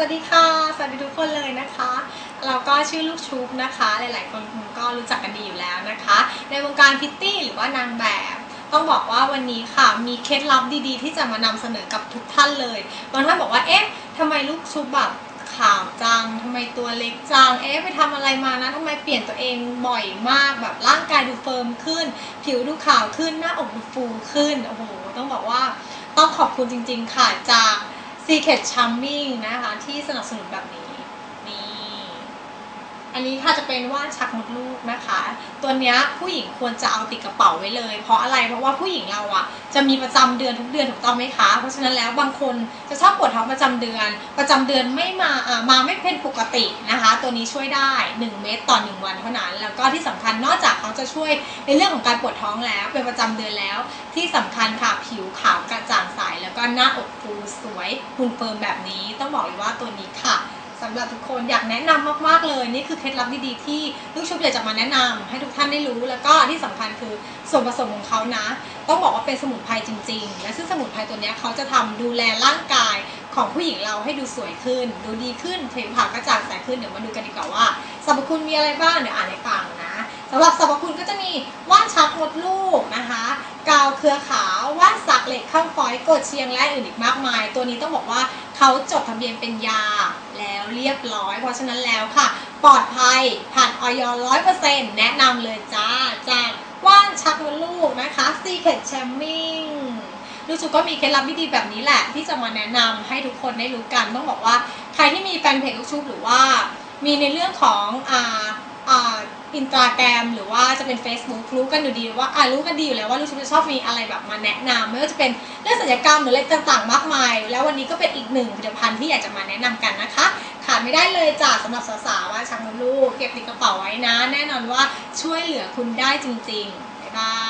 วัสดีค่ะ สวัสดีทุกคนเลยนะคะ เราก็ชื่อลูกชุบนะคะ หลาย ๆ คนคงก็รู้จักกันดีอยู่แล้วนะคะ ในวงการพิตตี้หรือว่านางแบบ ต้องบอกว่าวันนี้ค่ะ มีเคล็ดลับดี ๆ ที่จะมานำเสนอกับทุกท่านเลย บางท่านบอกว่า เอ๊ะทำไมลูกชุบแบบขาวจังทำไมตัวเล็กจัง เอ๊ะไปทำอะไรมานะทำไมเปลี่ยนตัวเองบ่อยมาก แบบร่างกายดูเฟิร์มขึ้น ผิวดูขาวขึ้น หน้าอกดูฟูขึ้น โอ้โห ต้องบอกว่าต้องขอบคุณจริง ๆ ค่ะจาก Secret Charming นะคะ ที่สนับสนุนแบบนี้นี่อันนี้ค่ะจะเป็นว่านชักมดลูกนะคะ ตัวเนี้ยผู้หญิงควรจะเอาติดกระเป๋าไว้เลย เพราะอะไรเพราะว่าผู้หญิงเราอะจะมีประจำเดือนทุกเดือนถูกต้องไหมคะ เพราะฉะนั้นแล้วบางคนจะชอบปวดท้องประจำเดือน ประจำเดือนไม่มาอ่ามาไม่เป็นปกตินะคะ ตัวนี้ช่วยได้ 1 เม็ดต่อ 1 วันเท่านั้น แล้วก็ที่สำคัญนอกจากเขาจะช่วยในเรื่องของการปวดท้องแล้วเป็นประจำเดือนแล้ว ที่สำคัญค่ะผิวขาวกระจ่างใส แล้วก็หน้าอกฟูสวยหุ่นเฟิร์มแบบนี้ ต้องบอกเลยว่าตัวนี้ค่ะสำหรับทุกคนอยากแนะนำมากๆเลย นี่คือเคล็ดลับดีๆที่ลูกชุบอยจะมาแนะนำให้ทุกท่านได้รู้แล้วก็ที่สำคัญคือส่วนผสมของเขานะ ต้องบอกว่าเป็นสมุนไพรจริง ๆ และซึ่งสมุนไพรตัวนี้เขาจะทำดูแลร่างกายของผู้หญิงเราให้ดูสวยขึ้น ดูดีขึ้นผิวขาวกระจ่างใสขึ้นเดี๋ยวมาดูกันดีกว่าว่าสรรพคุณมีอะไรบ้างเดี๋ยวอ่านให้ฟังนะสำหรับสรรพคุณก็จะมีว่านชักมดลูกนะคะ กาวเครือขาวว่าน ข้ามฟอยกดเชียงและอื่นอีกมากมาย ตัวนี้ต้องบอกว่าเขาจดทะเบียนเป็นยาแล้วเรียบร้อย เพราะฉะนั้นแล้วค่ะ ปลอดภัยผ่านออยร้อยเปอร์เซ็นต์แนะนำเลยจ้าจากว่านชักมดลูกนะคะ Secret c h a r m i n ลูกชุก็มีเคล็ดลับดีๆแบบนี้แหละ ที่จะมาแนะนำให้ทุกคนได้รู้กันต้องบอกว่าใครที่มีแฟนเพจลูกชุบหรือว่า มีในเรื่องของอ่าอ่า อินสตาแกรมหรือว่าจะเป็น Facebook รู้กันอยู่ดีว่าอ่ารู้กันดีอยู่แล้วว่าลูกชุบจะชอบมีอะไรแบบมาแนะนำไม่ว่าจะเป็นเรื่องศัลยกรรมหรืออะไรต่างๆ มากมาย แล้ววันนี้ก็เป็นอีกหนึ่งผลิตภัณฑ์ที่อยากจะมาแนะนำกันนะคะขาดไม่ได้เลยจ้ะสำหรับสาวๆว่าชักมดลูกเก็บติดกระเป๋าไว้นะ แน่นอนว่าช่วยเหลือคุณได้จริงๆบ๊ายบาย